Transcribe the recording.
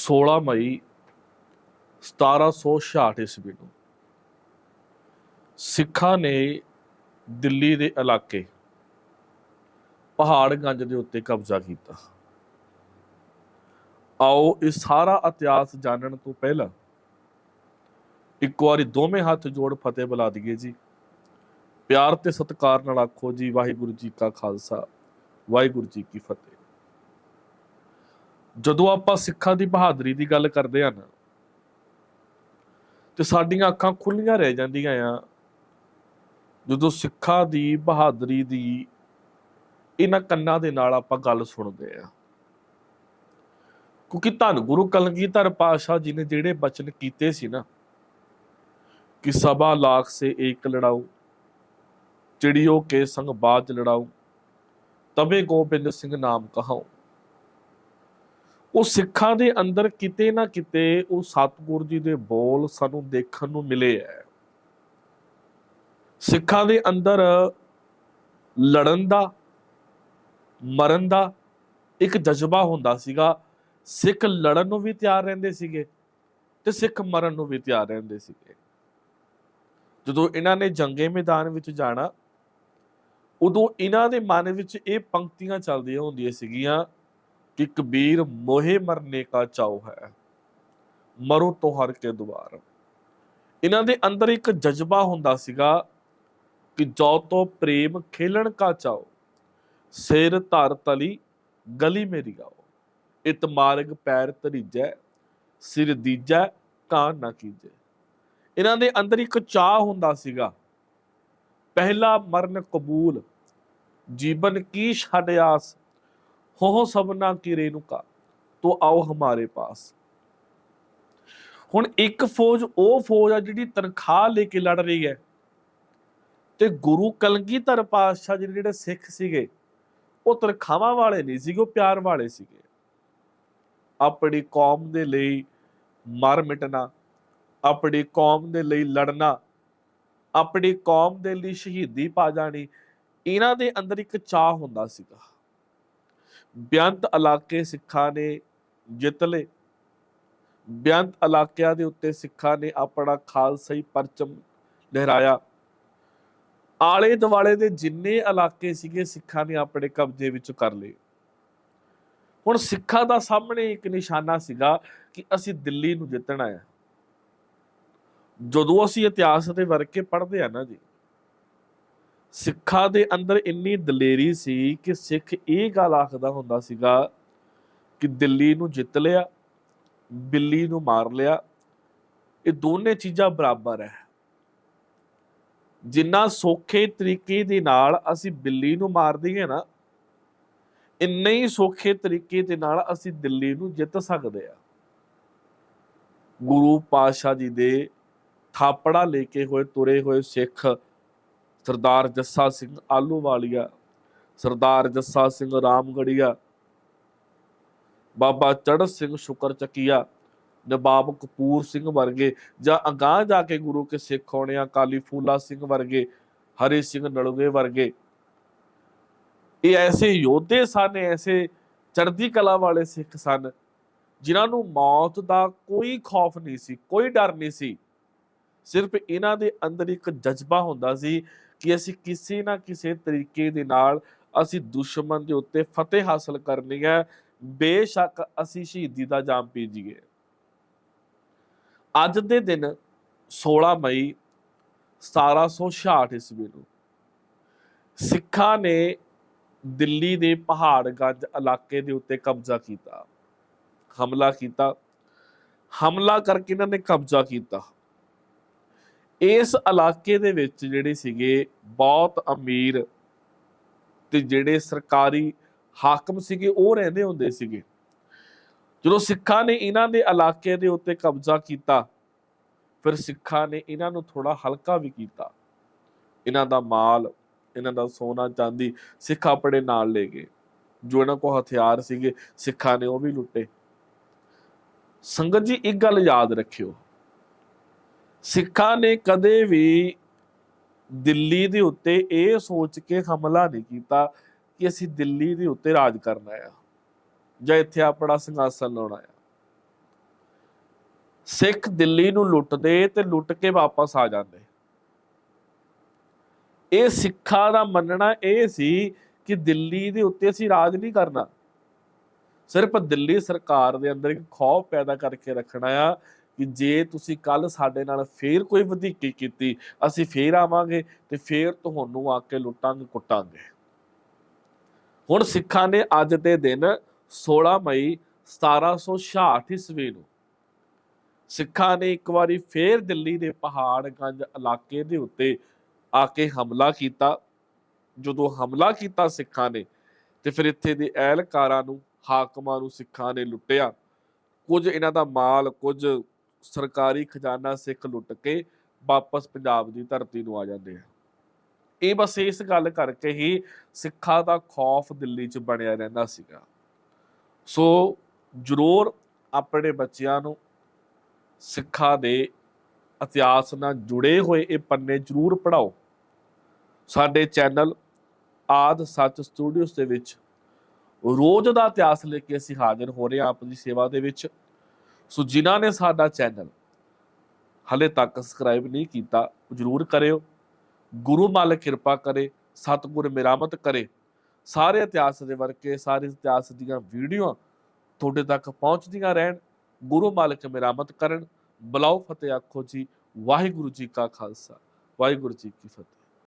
16 ਮਈ 1766 ਈਸਵੀ ਨੂੰ ਸਿੱਖਾਂ ਨੇ ਦਿੱਲੀ ਦੇ ਇਲਾਕੇ ਪਹਾੜਗੰਜ ਦੇ ਉੱਤੇ ਕਬਜ਼ਾ ਕੀਤਾ। ਆਓ ਇਹ ਸਾਰਾ ਇਤਿਹਾਸ ਜਾਣਨ ਤੋਂ ਪਹਿਲਾਂ ਇੱਕ ਵਾਰੀ ਦੋਵੇਂ ਹੱਥ ਜੋੜ ਫਤਿਹ ਬੁਲਾ ਦਈਏ ਜੀ। ਪਿਆਰ ਤੇ ਸਤਿਕਾਰ ਨਾਲ ਆਖੋ ਜੀ, ਵਾਹਿਗੁਰੂ ਜੀ ਕਾ ਖਾਲਸਾ, ਵਾਹਿਗੁਰੂ ਜੀ ਕੀ ਫਤਿਹ। ਜਦੋਂ ਆਪਾਂ ਸਿੱਖਾਂ ਦੀ ਬਹਾਦਰੀ ਦੀ ਗੱਲ ਕਰਦੇ ਹਾਂ ਤੇ ਸਾਡੀਆਂ ਅੱਖਾਂ ਖੁੱਲੀਆਂ ਰਹਿ ਜਾਂਦੀਆਂ ਆ। ਜਦੋਂ ਸਿੱਖਾਂ ਦੀ ਬਹਾਦਰੀ ਦੀ ਇਹਨਾਂ ਕੰਨਾਂ ਦੇ ਨਾਲ ਆਪਾਂ ਗੱਲ ਸੁਣਦੇ ਆ ਕਿਉਂਕਿ ਧੰਨ ਗੁਰੂ ਕਲਗੀਧਰ ਪਾਤਸ਼ਾਹ ਜੀ ਨੇ ਜਿਹੜੇ ਬਚਨ ਕੀਤੇ ਸੀ ਨਾ, ਕਿ ਸਭਾ ਲਾਖ ਸੇ ਏਕ ਲੜਾਉ ਚਿੜਿਓ ਕੇ ਸੰਗ ਬਾਜ ਲੜਾਉ ਤਬੇ ਗੋਬਿੰਦ ਸਿੰਘ ਨਾਮ ਕਹਾਉ ਉਹ ਸਿੱਖਾਂ ਦੇ ਅੰਦਰ ਕਿਤੇ ਨਾ ਕਿਤੇ ਉਹ ਸਤਿਗੁਰੂ ਜੀ ਦੇ ਬੋਲ ਸਾਨੂੰ ਦੇਖਣ ਨੂੰ ਮਿਲੇ ਹੈ। ਸਿੱਖਾਂ ਦੇ ਅੰਦਰ ਲੜਨ ਦਾ, ਮਰਨ ਦਾ ਇੱਕ ਜਜ਼ਬਾ ਹੁੰਦਾ ਸੀਗਾ। ਸਿੱਖ ਲੜਨ ਨੂੰ ਵੀ ਤਿਆਰ ਰਹਿੰਦੇ ਸੀਗੇ ਤੇ ਸਿੱਖ ਮਰਨ ਨੂੰ ਵੀ ਤਿਆਰ ਰਹਿੰਦੇ ਸੀਗੇ। ਜਦੋਂ ਇਹਨਾਂ ਨੇ ਜੰਗੇ ਮੈਦਾਨ ਵਿੱਚ ਜਾਣਾ, ਉਦੋਂ ਇਹਨਾਂ ਦੇ ਮਨ ਵਿੱਚ ਇਹ ਪੰਕਤੀਆਂ ਚੱਲਦੀਆਂ ਹੁੰਦੀਆਂ ਸੀਗੀਆਂ ਕਿ ਕਬੀਰ ਮੋਹੇ ਮਰਨੇ ਕਾ ਚਾਉ ਹੈ, ਮਰੋ ਤੋ ਹਰ ਕੇ ਦੁਆਰ। ਇਹਨਾਂ ਦੇ ਅੰਦਰ ਇੱਕ ਜਜ਼ਬਾ ਹੁੰਦਾ ਸੀਗਾ ਕਿ ਜੋ ਤੋ ਪ੍ਰੇਮ ਖੇਲਣ ਕਾ ਚਾਉ, ਸਿਰ ਧਰ ਤਲੀ ਗਲੀ ਮੇਰੀ ਗਾਓ ਇਤ ਮਾਰਗ ਪੈਰ ਧਰੀਜੈ, ਸਿਰ ਦੀਜੈ ਕਾਂ ਨਾ ਕੀਜੈ। ਇਹਨਾਂ ਦੇ ਅੰਦਰ ਇੱਕ ਚਾਹ ਹੁੰਦਾ ਸੀਗਾ, ਪਹਿਲਾ ਮਰਨ ਕਬੂਲ, ਜੀਵਨ ਕੀ ਛੱਡ ਆਸ ਹੋ ਸਭਨਾ ਕੀ ਰੇਨੁਕਾ ਤੋ ਆਓ ਹਮਾਰੇ ਪਾਸ। ਹੁਣ ਇੱਕ ਫੌਜ, ਉਹ ਫੌਜ ਆ ਜਿਹੜੀ ਤਨਖਾਹ ਲੈ ਕੇ ਲੜ ਰਹੀ ਹੈ। ਤੇ ਗੁਰੂ ਕਲਗੀਧਰ ਪਾਤਸ਼ਾਹ ਜੀ ਜਿਹੜੇ ਸਿੱਖ ਸੀਗੇ, ਉਹ ਤਨਖਾਹਾਂ ਵਾਲੇ ਨਹੀਂ ਸੀਗੇ, ਉਹ ਪਿਆਰ ਵਾਲੇ ਸੀਗੇ। ਆਪਣੀ ਕੌਮ ਦੇ ਲਈ ਮਰ ਮਿਟਣਾ, ਆਪਣੀ ਕੌਮ ਦੇ ਲਈ ਲੜਨਾ, ਆਪਣੀ ਕੌਮ ਦੇ ਲਈ ਸ਼ਹੀਦੀ ਪਾ ਜਾਣੀ, ਇਹਨਾਂ ਦੇ ਅੰਦਰ ਇੱਕ ਚਾਹ ਹੁੰਦਾ ਸੀਗਾ। ਬੇਅੰਤ ਇਲਾਕੇ ਸਿੱਖਾਂ ਨੇ ਜਿੱਤ ਲਏ। ਬੇਅੰਤ ਇਲਾਕਿਆਂ ਦੇ ਉੱਤੇ ਸਿੱਖਾਂ ਨੇ ਆਪਣਾ ਖਾਲਸਾਈ ਪਰਚਮ ਲਹਿਰਾਇਆ। ਆਲੇ ਦੁਆਲੇ ਦੇ ਜਿੰਨੇ ਇਲਾਕੇ ਸੀਗੇ, ਸਿੱਖਾਂ ਨੇ ਆਪਣੇ ਕਬਜ਼ੇ ਵਿੱਚ ਕਰ ਲਏ। ਹੁਣ ਸਿੱਖਾਂ ਦਾ ਸਾਹਮਣੇ ਇੱਕ ਨਿਸ਼ਾਨਾ ਸੀਗਾ ਕਿ ਅਸੀਂ ਦਿੱਲੀ ਨੂੰ ਜਿੱਤਣਾ ਹੈ। ਜਦੋਂ ਅਸੀਂ ਇਤਿਹਾਸ ਦੇ ਵਰਕੇ ਪੜ੍ਹਦੇ ਆ ਨਾ ਜੀ ਸਿੱਖਾਂ ਦੇ ਅੰਦਰ ਇੰਨੀ ਦਲੇਰੀ ਸੀ ਕਿ ਸਿੱਖ ਇਹ ਗੱਲ ਆਖਦਾ ਹੁੰਦਾ ਸੀਗਾ ਕਿ ਦਿੱਲੀ ਨੂੰ ਜਿੱਤ ਲਿਆ, ਬਿੱਲੀ ਨੂੰ ਮਾਰ ਲਿਆ, ਇਹ ਦੋਨੇ ਚੀਜ਼ਾਂ ਬਰਾਬਰ ਹੈ। ਜਿੰਨਾ ਸੌਖੇ ਤਰੀਕੇ ਦੇ ਨਾਲ ਅਸੀਂ ਬਿੱਲੀ ਨੂੰ ਮਾਰ ਦਈਏ ਨਾ, ਇੰਨੇ ਹੀ ਸੌਖੇ ਤਰੀਕੇ ਦੇ ਨਾਲ ਅਸੀਂ ਦਿੱਲੀ ਨੂੰ ਜਿੱਤ ਸਕਦੇ ਆ ਗੁਰੂ ਪਾਤਸ਼ਾਹ ਜੀ ਦੇ ਥਾਪੜਾ ਲੈ ਕੇ ਹੋਏ, ਤੁਰੇ ਹੋਏ ਸਿੱਖ ਸਰਦਾਰ ਜੱਸਾ ਸਿੰਘ ਆਲੂਵਾਲੀਆ, ਸਰਦਾਰ ਜੱਸਾ ਸਿੰਘ ਰਾਮਗੜੀਆ, ਬਾਬਾ ਚੜ੍ਹ ਸਿੰਘ ਸ਼ੁਕਰ ਚੱਕੀਆ, ਨਵਾਬ ਕਪੂਰ ਸਿੰਘ ਵਰਗੇ ਜਾਂ ਅਗਾਹ ਜਾ ਕੇ ਗੁਰੂ ਕੇ ਸਿੱਖ ਹੋਣੇ ਆ ਕਾਲੀ ਫੂਲਾ ਸਿੰਘ ਵਰਗੇ, ਹਰੀ ਸਿੰਘ ਨਲੂਗੇ ਵਰਗੇ। ਇਹ ਐਸੇ ਯੋਧੇ ਸਨ, ਐਸੇ ਚੜ੍ਹਦੀ ਕਲਾ ਵਾਲੇ ਸਿੱਖ ਸਨ, ਜਿਨ੍ਹਾਂ ਨੂੰ ਮੌਤ ਦਾ ਕੋਈ ਖੌਫ ਨਹੀਂ ਸੀ, ਕੋਈ ਡਰ ਨਹੀਂ ਸੀ। ਸਿਰਫ ਇਹਨਾਂ ਦੇ ਅੰਦਰ ਇੱਕ ਜਜ਼ਬਾ ਹੁੰਦਾ ਸੀ ਕਿ ਅਸੀਂ ਕਿਸੇ ਨਾ ਕਿਸੇ ਤਰੀਕੇ ਦੇ ਨਾਲ ਅਸੀਂ ਦੁਸ਼ਮਣ ਦੇ ਉੱਤੇ ਫਤਿਹ ਹਾਸਲ ਕਰਨੀ ਹੈ, ਬੇਸ਼ੱਕ ਅਸੀਂ ਸ਼ਹੀਦੀ ਦਾ ਜਾਮ ਪੀ ਜੀਏ ਅੱਜ ਦੇ ਦਿਨ 16 ਮਈ 1766 ਈਸਵੀ ਨੂੰ ਸਿੱਖਾਂ ਨੇ ਦਿੱਲੀ ਦੇ ਪਹਾੜਗੰਜ ਇਲਾਕੇ ਦੇ ਉੱਤੇ ਕਬਜ਼ਾ ਕੀਤਾ, ਹਮਲਾ ਕੀਤਾ। ਹਮਲਾ ਕਰਕੇ ਇਹਨਾਂ ਨੇ ਕਬਜ਼ਾ ਕੀਤਾ। ਇਸ ਇਲਾਕੇ ਦੇ ਵਿੱਚ ਜਿਹੜੇ ਸੀਗੇ ਬਹੁਤ ਅਮੀਰ ਤੇ ਜਿਹੜੇ ਸਰਕਾਰੀ ਹਾਕਮ ਸੀਗੇ, ਉਹ ਰਹਿੰਦੇ ਹੁੰਦੇ ਸੀਗੇ। ਜਦੋਂ ਸਿੱਖਾਂ ਨੇ ਇਹਨਾਂ ਦੇ ਇਲਾਕੇ ਦੇ ਉੱਤੇ ਕਬਜ਼ਾ ਕੀਤਾ, ਫਿਰ ਸਿੱਖਾਂ ਨੇ ਇਹਨਾਂ ਨੂੰ ਥੋੜਾ ਹਲਕਾ ਵੀ ਕੀਤਾ। ਇਹਨਾਂ ਦਾ ਮਾਲ, ਇਹਨਾਂ ਦਾ ਸੋਨਾ, ਚਾਂਦੀ ਸਿੱਖ ਆਪਣੇ ਨਾਲ ਲੈ ਗਏ। ਜੋ ਇਹਨਾਂ ਕੋਲ ਹਥਿਆਰ ਸੀਗੇ, ਸਿੱਖਾਂ ਨੇ ਉਹ ਵੀ ਲੁੱਟੇ। ਸੰਗਤ ਜੀ, ਇੱਕ ਗੱਲ ਯਾਦ ਰੱਖਿਓ। ਸਿੱਖਾਂ ਨੇ ਕਦੇ ਵੀ ਦਿੱਲੀ ਦੇ ਉੱਤੇ ਇਹ ਸੋਚ ਕੇ ਹਮਲਾ ਨਹੀਂ ਕੀਤਾ ਕਿ ਅਸੀਂ ਦਿੱਲੀ ਦੇ ਉੱਤੇ ਰਾਜ ਕਰਨਾ ਆ ਜਾਂ ਇੱਥੇ ਆਪਣਾ ਸਿੰਘਾਸਨ ਲਾਉਣਾ ਆ ਸਿੱਖ ਦਿੱਲੀ ਨੂੰ ਲੁੱਟਦੇ ਤੇ ਲੁੱਟ ਕੇ ਵਾਪਸ ਆ ਜਾਂਦੇ। ਇਹ ਸਿੱਖਾਂ ਦਾ ਮੰਨਣਾ ਇਹ ਸੀ ਕਿ ਦਿੱਲੀ ਦੇ ਉੱਤੇ ਅਸੀਂ ਰਾਜ ਨਹੀਂ ਕਰਨਾ। ਸਿਰਫ ਦਿੱਲੀ ਸਰਕਾਰ ਦੇ ਅੰਦਰ ਇੱਕ ਖੌਫ ਪੈਦਾ ਕਰਕੇ ਰੱਖਣਾ ਆ ਕਿ ਜੇ ਤੁਸੀਂ ਕੱਲ ਸਾਡੇ ਨਾਲ ਫੇਰ ਕੋਈ ਵਧੀਕੀ ਕੀਤੀ, ਅਸੀਂ ਫੇਰ ਆਵਾਂਗੇ ਤੇ ਫੇਰ ਤੁਹਾਨੂੰ ਆ ਕੇ ਲੁੱਟਾਂਗੇ, ਕੁੱਟਾਂਗੇ। ਹੁਣ ਸਿੱਖਾਂ ਨੇ ਅੱਜ ਦੇ ਦਿਨ 16 ਮਈ 1766 ਈਸਵੀ ਨੂੰ ਸਿੱਖਾਂ ਨੇ ਇੱਕ ਵਾਰੀ ਫੇਰ ਦਿੱਲੀ ਦੇ ਪਹਾੜਗੰਜ ਇਲਾਕੇ ਦੇ ਉੱਤੇ ਆ ਕੇ ਹਮਲਾ ਕੀਤਾ। ਜਦੋਂ ਹਮਲਾ ਕੀਤਾ ਸਿੱਖਾਂ ਨੇ ਤੇ ਫਿਰ ਇੱਥੇ ਦੇ ਅਹਿਲਕਾਰਾਂ ਨੂੰ, ਹਾਕਮਾਂ ਨੂੰ ਸਿੱਖਾਂ ਨੇ ਲੁੱਟਿਆ। ਕੁਝ ਇਹਨਾਂ ਦਾ ਮਾਲ, ਕੁਝ ਸਰਕਾਰੀ ਖਜ਼ਾਨਾ ਸਿੱਖ ਲੁੱਟ ਕੇ ਵਾਪਸ ਪੰਜਾਬ ਦੀ ਧਰਤੀ ਨੂੰ ਆ ਜਾਂਦੇ ਆ। ਇਹ ਬਸ ਇਸ ਗੱਲ ਕਰਕੇ ਹੀ ਸਿੱਖਾਂ ਦਾ ਖੌਫ ਦਿੱਲੀ 'ਚ ਬਣਿਆ ਰਹਿੰਦਾ ਸੀਗਾ। ਸੋ ਜ਼ਰੂਰ ਆਪਣੇ ਬੱਚਿਆਂ ਨੂੰ ਸਿੱਖਾਂ ਦੇ ਇਤਿਹਾਸ ਨਾਲ ਜੁੜੇ ਹੋਏ ਇਹ ਪੰਨੇ ਜ਼ਰੂਰ ਪੜਾਓ ਸਾਡੇ ਚੈਨਲ ਆਦ ਸੱਚ ਸਟੂਡੀਓਜ਼ ਦੇ ਵਿੱਚ ਰੋਜ਼ ਦਾ ਇਤਿਹਾਸ ਲੈ ਕੇ ਅਸੀਂ ਹਾਜ਼ਰ ਹੋ ਰਹੇ ਹਾਂ। ਆਪ ਦੀ ਸੇਵਾ ਦੇ ਵਿੱਚ ਸੋ ਜਿਨ੍ਹਾਂ ਨੇ ਸਾਡਾ ਚੈਨਲ ਹਲੇ ਤੱਕ ਸਬਸਕ੍ਰਾਈਬ ਨਹੀਂ ਕੀਤਾ, ਜ਼ਰੂਰ ਕਰਿਓ। ਗੁਰੂ ਮਾਲਕ ਕਿਰਪਾ ਕਰੇ, ਸਤਿਗੁਰ ਮਿਰਾਮਤ ਕਰੇ। ਸਾਰੇ ਇਤਿਹਾਸ ਦੇ ਵਰਕੇ, ਸਾਰੇ ਇਤਿਹਾਸ ਦੀਆਂ ਵੀਡੀਓ ਤੁਹਾਡੇ ਤੱਕ ਪਹੁੰਚਦੀਆਂ ਰਹਿਣ। ਗੁਰੂ ਮਾਲਕ ਮਿਰਾਮਤ ਕਰਨ। ਬਲਾਉ ਫਤਿਹ ਆਖੋ ਜੀ। ਵਾਹਿਗੁਰੂ ਜੀ ਕਾ ਖਾਲਸਾ। ਵਾਹਿਗੁਰੂ ਜੀ ਕੀ ਫਤਿਹ।